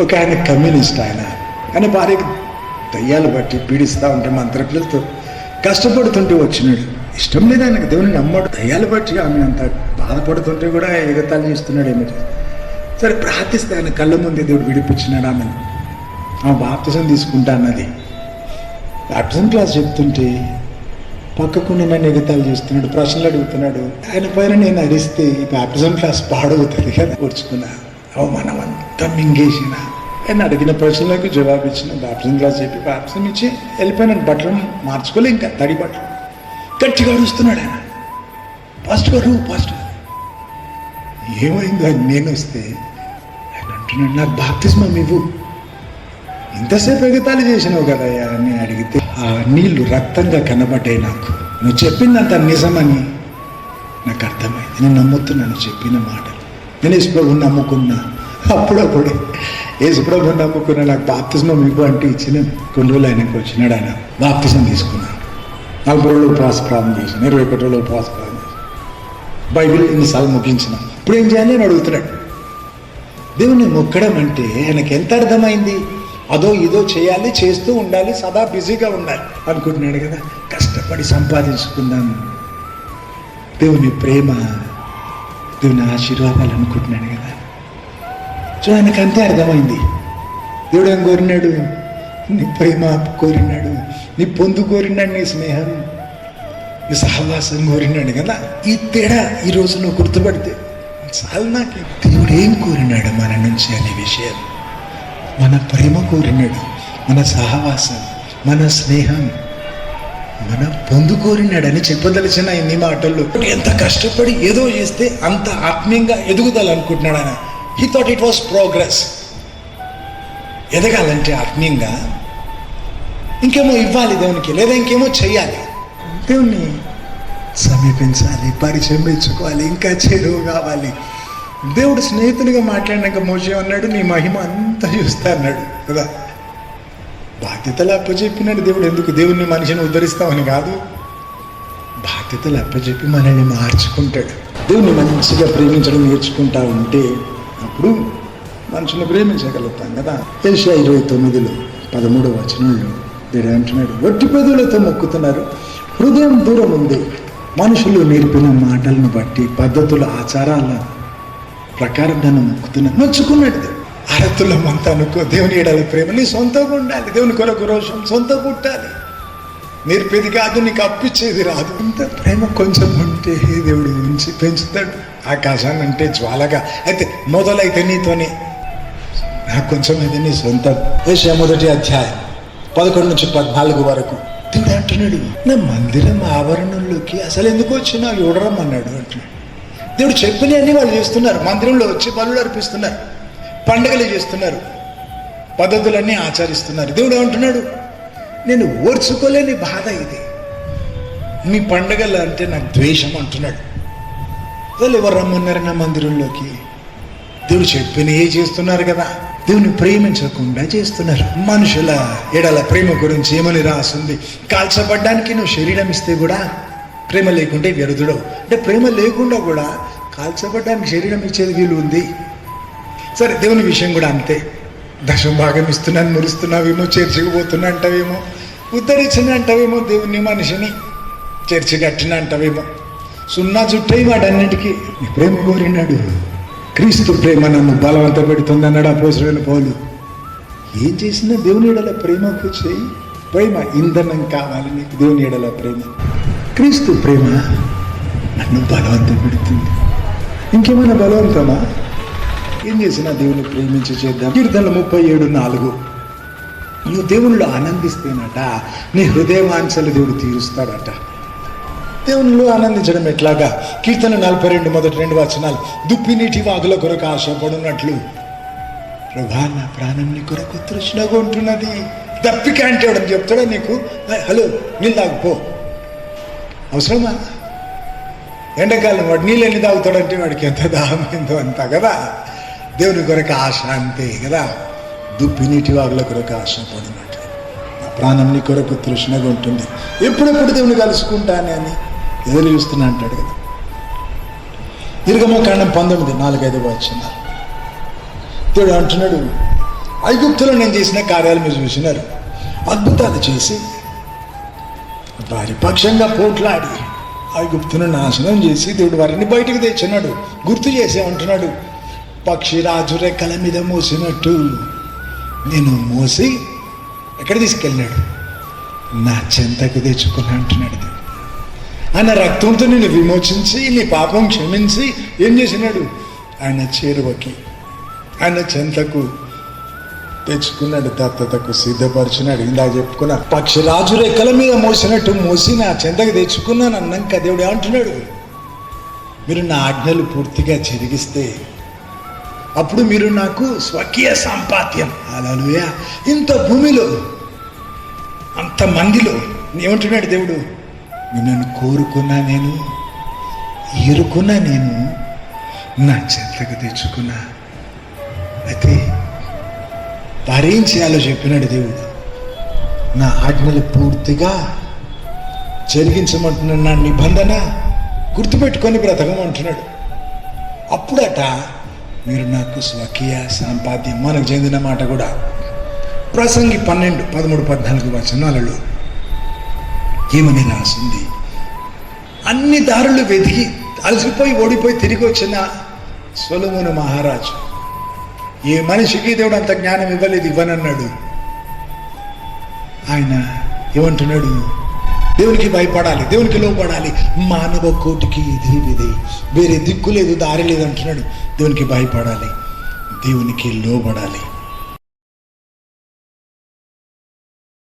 ఒక ఆయన కమ్యూనిస్ట్ ఆయన. కానీ భార్యకి దయ్యాలు బట్టి పీడిస్తూ ఉంటే మంత్రకులతో కష్టపడుతుంటే వచ్చినాడు. ఇష్టం లేదు ఆయనకు దేవుని నమ్మడు. దయ్యాలు బట్టి ఆమె అంత బాధపడుతుంటే కూడా ఎగతాళి చేస్తున్నాడు ఏమిటి? సరే ప్రార్థిస్తే ఆయన కళ్ళ ముందే దేవుడు విడిపించినాడు ఆమెను. ఆమె బాప్తిజం తీసుకుంటా అన్నది. బాప్తిజం క్లాస్ చెప్తుంటే పక్కకు నన్ను ఎగతాలు చేస్తున్నాడు ప్రశ్నలు అడుగుతున్నాడు. ఆయన పైన నేను అరిస్తే ఈ బాప్టిజం క్లాస్ పాడవుతుంది కదా కూర్చుకున్నా అవమానం అంతా మింగేసిన నేను అడిగిన ప్రశ్నలకు జవాబు ఇచ్చిన బాప్టిజం క్లాస్ చెప్పి బాప్టిజం ఇచ్చి వెళ్ళిపోయినాను బట్టలు మార్చుకోలే ఇంకా తడి బట్టలు. గట్టిగా అరుస్తున్నాడు ఆయన. ఫస్ట్ గారు ఫస్ట్ గారు ఏమైందో అని నేను వస్తే ఆయన అంటున్నాడు నాకు బాప్తిస్మం ఇవ్వు. ఇంతసేపు ఎగతాళి చేసినావు కదయ్యా అని అడిగితే ఆ నీళ్ళు రక్తంగా కనబడ్డాయి నాకు. నువ్వు చెప్పిందంత నిజమని నాకు అర్థమైంది. నేను నమ్ముతున్నాను చెప్పిన మాటలు. నేను యేసుప్రభుని నమ్ముకున్నాను అప్పుడప్పుడు యేసుప్రభు నమ్ముకున్న నాకు బాప్తిజం మీకు అంటే ఇచ్చిన కొన్ని రోజులు ఆయనకు వచ్చినాడు ఆయన. బాప్తిజం తీసుకున్నాను నలభై రోజులు ఉపవాస ప్రారంభం చేసిన ఇరవై ఒకటి రోజులు ఉపవాస ప్రారంభం చేశాను బైబిల్ ఇన్నిసార్లు ముగించిన? ఇప్పుడు ఏం చేయాలి అని అడుగుతున్నాడు. దేవుని మొక్కడం అంటే ఆయనకి ఎంత అర్థమైంది? అదో ఇదో చేయాలి చేస్తూ ఉండాలి సదా బిజీగా ఉండాలి అనుకుంటున్నాడు కదా. కష్టపడి సంపాదించుకుందాం దేవుని ప్రేమ దేవుని ఆశీర్వాదాలు అనుకుంటున్నాడు కదా. సో ఆయనకు అంతే అర్థమైంది. దేవుడు ఏం కోరినాడు? నీ ప్రేమ కోరినాడు. నీ పొందు కోరినాడు నీ స్నేహం. నీ సహవాసం కోరినాడు కదా. ఈ తేడా ఈ రోజు నువ్వు గుర్తుపడితే చాలా నాకు. దేవుడు ఏం కోరినాడు మన నుంచి అనే విషయం. మన ప్రేమ కోరినాడు మన సహవాసం మన స్నేహం మన పొందు కోరినాడని చెప్పదలిచిన ఇన్ని మాటల్లో. ఎంత కష్టపడి ఏదో చేస్తే అంత ఆత్మీయంగా ఎదుగుదల అనుకుంటున్నాడు ఆయన. He thought it was progress ఎదగాలంటే ఆత్మీయంగా ఇంకేమో ఇవ్వాలి దేవునికి లేదా ఇంకేమో చెయ్యాలి. దేవుణ్ణి సమీపించాలి పరిచయం పెంచుకోవాలి ఇంకా చేరువు కావాలి. దేవుడు స్నేహితునిగా మాట్లాడినాక మోసే అన్నాడు నీ మహిమ అంతా చూస్తా అన్నాడు. కదా? బాధ్యతలు అప్పచెప్పినాడు దేవుడు. ఎందుకు? దేవుణ్ణి మనిషిని ఉద్ధరిస్తామని కాదు. బాధ్యతలు అప్పచెప్పి మనల్ని మార్చుకుంటాడు. దేవుణ్ణి మంచిగా ప్రేమించడం నేర్చుకుంటా ఉంటే అప్పుడు మనుషులు ప్రేమించగలుగుతాం కదా. ఏషియా ఇరవై తొమ్మిదిలో పదమూడవ వచనంలో దేవుడు అంటున్నాడు ఒట్టి పెదవులతో మొక్కుతున్నారు. హృదయం దూరం ఉంది. మనుషులు నేర్పిన మాటలను బట్టి పద్ధతుల ఆచారాల ప్రకారం నన్ను మొక్కుతున్నా నొచ్చుకున్నట్టు దేవుడు. అరతులం అంతా అనుకో దేవుని ఏడాలి ప్రేమ నీ సొంతంగా ఉండాలి. దేవుని కొరకు రోషం సొంత పుట్టాలి. నేర్పేది కాదు నీకు అప్పిచ్చేది రాదు. ఇంత ప్రేమ కొంచెం ఉంటే దేవుడు ఉంచి పెంచుతాడు. ఆకాశాన్ని అంటే జ్వాలగా. అయితే మొదలైతే నీతోని. నాకు కొంచెం అయితే నీ సొంతం. వేసే మొదటి అధ్యాయం. పదకొండు నుంచి పద్నాలుగు వరకు. దేవుడు అంటున్నాడు నా మందిరం ఆవరణంలోకి అసలు ఎందుకు వచ్చినా చూడరమ్మన్నాడు అంటున్నాడు. దేవుడు చెప్పినవన్నీ వాళ్ళు చేస్తున్నారు. మందిరంలో వచ్చి పనులు అర్పిస్తున్నారు. పండుగలు చేస్తున్నారు. పద్ధతులన్నీ ఆచరిస్తున్నారు. దేవుడు ఏమంటున్నాడు నేను ఓర్చుకోలేని బాధ ఇది. మీ పండుగలు అంటే నాకు ద్వేషం అంటున్నాడు. వాళ్ళు ఎవరు రమ్మన్నారు నా మందిరంలోకి. దేవుడు చెప్పిన ఏ చేస్తున్నారు కదా. దేవుని ప్రేమించకుండా చేస్తున్నారు. మనుషుల ఎడల ప్రేమ గురించి ఏమని రాసింది? కాల్చబడ్డానికి నువ్వు శరీరం ఇస్తే కూడా ప్రేమ లేకుంటే వ్యర్థుడవు అంటే ప్రేమ లేకుండా కూడా కాల్చబడ్డానికి శరీరం ఇచ్చేది వీలు ఉంది. సరే దేవుని విషయం కూడా అంతే. దశం భాగం ఇస్తున్నాను మురుస్తున్నావేమో చేర్చకపోతున్నా అంటావేమో ఉద్ధరించిన అంటావేమో దేవుని మనిషిని చర్చి కట్టిన అంటావేమో. సున్నా చుట్టై వాటన్నిటికీ నీ ప్రేమ కోరినాడు. క్రీస్తు ప్రేమ నన్ను బలవంత పెడుతుంది అన్నాడు అపోసరైన పౌలు. ఏం చేసినా దేవుని ఎడల ప్రేమకు చేయి. ప్రేమ ఇంధనం కావాలి నీకు దేవుని ఎడల ప్రేమ. క్రీస్తు ప్రేమ నన్ను బలవంత పెడుతుంది. ఇంకేమైనా బలవంతమా? ఏం చేసినా దేవుని ప్రేమించి చేద్దాం. కీర్తనలు ముప్పై ఏడు నాలుగు. నువ్వు దేవుళ్ళు ఆనందిస్తేనట నీ హృదయవాంఛలు దేవుడు తీరుస్తాడట. దేవునిలో ఆనందించడం ఎట్లాగా? కీర్తన నలభై రెండు మొదటి రెండు వచనాలు. దుప్పి నీటి వాగుల కొరకు ఆశపడినట్లు. ప్రభా నా ప్రాణం నీ కొరకు తృష్ణగా ఉంటున్నది. దప్పిక అంటే చెప్తాడా నీకు? హలో నీళ్ళు తాగుపో అవసరమా? ఎండాకాలం వాడు నీళ్ళు ఎన్ని తాగుతాడంటే వాడికి ఎంత దాహమైందో అంతా కదా. దేవుని కొరకు ఆశ అంతే కదా. దుప్పి నీటి వాగుల కొరకు ఆశపడినట్లు. నా ప్రాణం నీ కొరకు తృష్ణగా ఉంటుంది ఎప్పుడెప్పుడు దేవుని కలుసుకుంటానే అని? ఎదురు చూస్తున్నా అంటాడు కదా. దీర్ఘమ కాండం పంతొమ్మిది నాలుగైదు వచ్చినారు దేవుడు అంటున్నాడు ఐగుప్తులో నేను చేసిన కార్యాలు మీరు చూసినారు. అద్భుతాలు చేసి వారి పక్షంగా పోట్లాడి ఐగుప్తును నాశనం చేసి దేవుడు వారిని బయటకు తెచ్చినాడు. గుర్తు చేసేమంటున్నాడు పక్షి రాజు రెక్కల మీద మోసినట్టు నేను మోసి ఎక్కడ తీసుకెళ్ళినాడు? నా చెంతకు తెచ్చుకుని అంటున్నాడు దేవుడు. ఆయన రక్తంతో నేను విమోచించి నీ పాపం క్షమించి ఏం చేసినాడు? ఆయన చేరువకి ఆయన చెంతకు తెచ్చుకున్నాడు దత్తతకు సిద్ధపరిచినాడు. ఇందాక చెప్పుకున్నా పక్షిరాజు రెక్కల మీద మోసినట్టు మోసి నా చెంతకు తెచ్చుకున్నాను అన్నాక దేవుడు ఏమంటున్నాడు? మీరు నా ఆజ్ఞలు పూర్తిగా చెరిగిస్తే అప్పుడు మీరు నాకు స్వకీయ సంపాద్యం అలాలుయా ఇంత భూమిలో అంత మందిలో ఏమంటున్నాడు దేవుడు? నన్ను కోరుకున్నా నేను ఎరుకున్నా నేను నా చెంతకు తెచ్చుకున్నా. అయితే వారేం చేయాలో చెప్పినాడు దేవుడు. నా ఆజ్ఞలు పూర్తిగా జరిగించమంటున్నాడు నా నిబంధన గుర్తుపెట్టుకొని బ్రతకమంటున్నాడు. అప్పుడట మీరు నాకు స్వకీయ సంపాద్యం మనకు చెందిన మాట కూడా. ప్రసంగి పన్నెండు పదమూడు పద్నాలుగు వచనాలలో ఏమని రాసింది? అన్ని దారులు వెతికి అలసిపోయి ఓడిపోయి తిరిగి వచ్చిన సొలమును మహారాజు. ఏ మనిషికి దేవుడు అంత జ్ఞానం ఇవ్వలేదు ఇవ్వనన్నాడు. ఆయన ఏమంటున్నాడు? దేవునికి భయపడాలి దేవునికి లోపడాలి మానవ కోటికి ఇది ఇది వేరే దిక్కు లేదు దారి లేదు అంటున్నాడు. దేవునికి భయపడాలి దేవునికి లోబడాలి.